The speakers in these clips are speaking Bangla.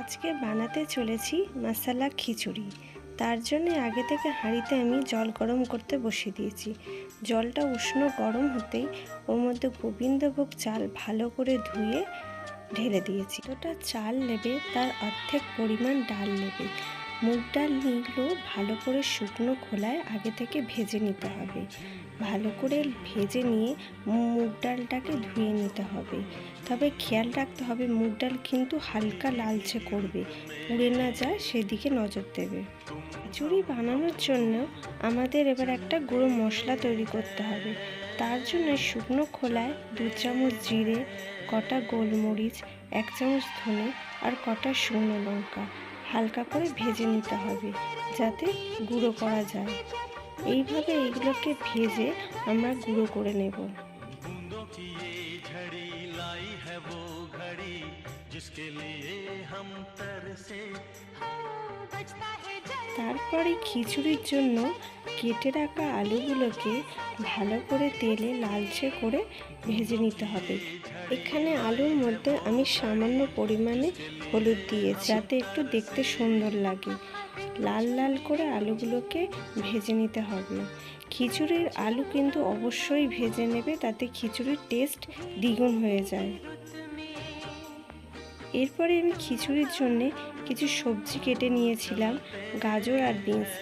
আজকে বানাতে চলেছি মশালা খিচুড়ি। তার জন্য আগে থেকে হাঁড়িতে আমি জল গরম করতে বসিয়ে দিয়েছি। জলটা উষ্ণ গরম হতেই ওর মধ্যে গোবিন্দভোগ চাল ভালো করে ধুয়ে ঢেলে দিয়েছি। ওটা চাল নেবে তার অর্ধেক পরিমাণ ডাল নেবে। মুগ ডাল নিলেও ভালো করে শুকনো খোলায় আগে থেকে ভেজে নিতে হবে। ভালো করে ভেজে নিয়ে মুগ ডালটাকে ধুয়ে নিতে হবে। তবে খেয়াল রাখতে হবে মুগ ডাল কিন্তু হালকা লালচে করবে। পুড়ে না যায় সেদিকে নজর দেবে। খিচুড়ি বানানোর জন্য আমাদের এবার একটা গুঁড়ো মশলা তৈরি করতে হবে। তার জন্য শুকনো খোলায় দু চামচ জিরে, কটা গোলমরিচ, এক চামচ ধনে আর কটা শুকনো লঙ্কা। হালকা করে ভেজে নিতে হবে যাতে গুঁড়ো করা যায়। এইভাবে এইগুলোকে ভেজে আমরা গুঁড়ো করে নেব। जिसके लिए हम तरसे তারপরে খিচুড়ির জন্য কেটে রাখা আলুগুলোকে ভালো করে তেলে লালচে করে ভেজে নিতে হবে এখানে আলুর মধ্যে আমি সামান্য পরিমাণে হলুদ দিয়েছি যাতে একটু দেখতে সুন্দর লাগে লাল লাল করে আলুগুলোকে ভেজে নিতে হবে খিচুড়ির আলু কিন্তু অবশ্যই ভেজে নেবে তাতে খিচুড়ির টেস্ট দ্বিগুণ হয়ে যায় এরপরে আমি খিচুড়ির জন্যে কিছু সবজি কেটে নিয়েছিলাম, গাজর আর বিনস।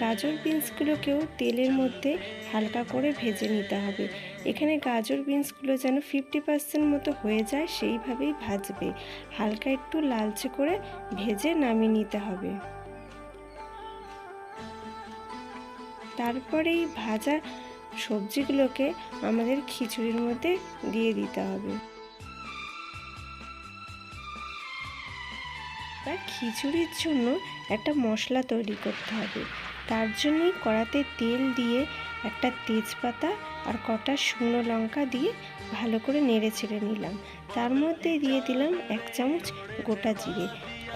গাজর বিনসগুলোকেও তেলের মধ্যে হালকা করে ভেজে নিতে হবে। এখানে গাজর বিনসগুলো যেন ফিফটি পার্সেন্ট মতো হয়ে যায়, সেইভাবেই ভাজবে। হালকা একটু লালচে করে ভেজে নামিয়ে নিতে হবে। তারপরে এই ভাজা সবজিগুলোকে আমাদের খিচুড়ির মধ্যে দিয়ে দিতে হবে। এবার খিচুড়ির জন্য একটা মশলা তৈরি করতে হবে। তার জন্যই কড়াতে তেল দিয়ে একটা তেজপাতা আর কটা শুকনো লঙ্কা দিয়ে ভালো করে নেড়ে ছেড়ে নিলাম। তার মধ্যে দিয়ে দিলাম এক চামচ গোটা জিরে।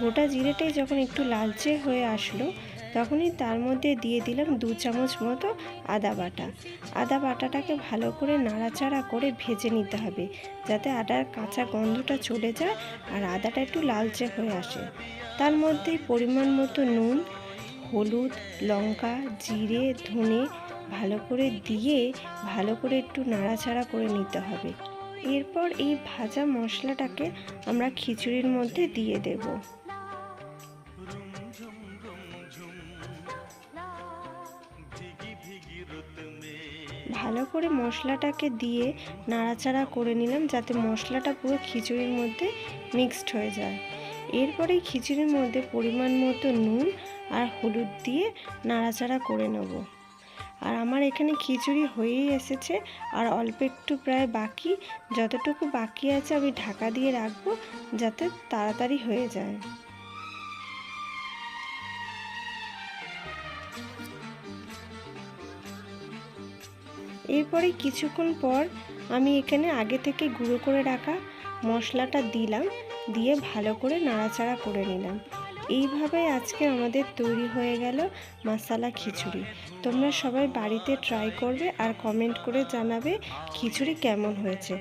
গোটা জিরেটাই যখন একটু লালচে হয়ে আসলো তখনই তার মধ্যে দিয়ে দিলাম দু চামচ মতো আদা বাটা। আদা বাটাটাকে ভালো করে নাড়াচাড়া করে ভেজে নিতে হবে যাতে আদার কাঁচা গন্ধটা চলে যায় আর আদাটা একটু লালচে হয়ে আসে। তার মধ্যে পরিমাণ মতো নুন, হলুদ, লঙ্কা, জিরে, ধনে ভালো করে দিয়ে ভালো করে একটু নাড়াচাড়া করে নিতে হবে। এরপর এই ভাজা মশলাটাকে আমরা খিচুড়ির মধ্যে দিয়ে দেবো। ভালো করে মশলাটাকে দিয়ে নাড়াচাড়া করে নিলাম যাতে মশলাটা পুরো খিচুড়ির মধ্যে মিক্সড হয়ে যায়। এরপরে খিচুড়ির মধ্যে পরিমাণ মতো নুন আর হলুদ দিয়ে নাড়াচাড়া করে নেব। আর আমার এখানে খিচুড়ি হয়েই এসেছে আর অল্প একটু প্রায় বাকি। যতটুকু বাকি আছে আমি ঢাকা দিয়ে রাখব যাতে তাড়াতাড়ি হয়ে যায়। এরপরে কিছুক্ষণ পর আমি এখানে আগে থেকে গুঁড়ো করে রাখা মশলাটা দিলাম, দিয়ে ভালো করে নাড়াচাড়া করে নিলাম। এইভাবে আজকে আমাদের তৈরি হয়ে গেল মশালা খিচুড়ি। তোমরা সবাই বাড়িতে ট্রাই করবে আর কমেন্ট করে জানাবে খিচুড়ি কেমন হয়েছে।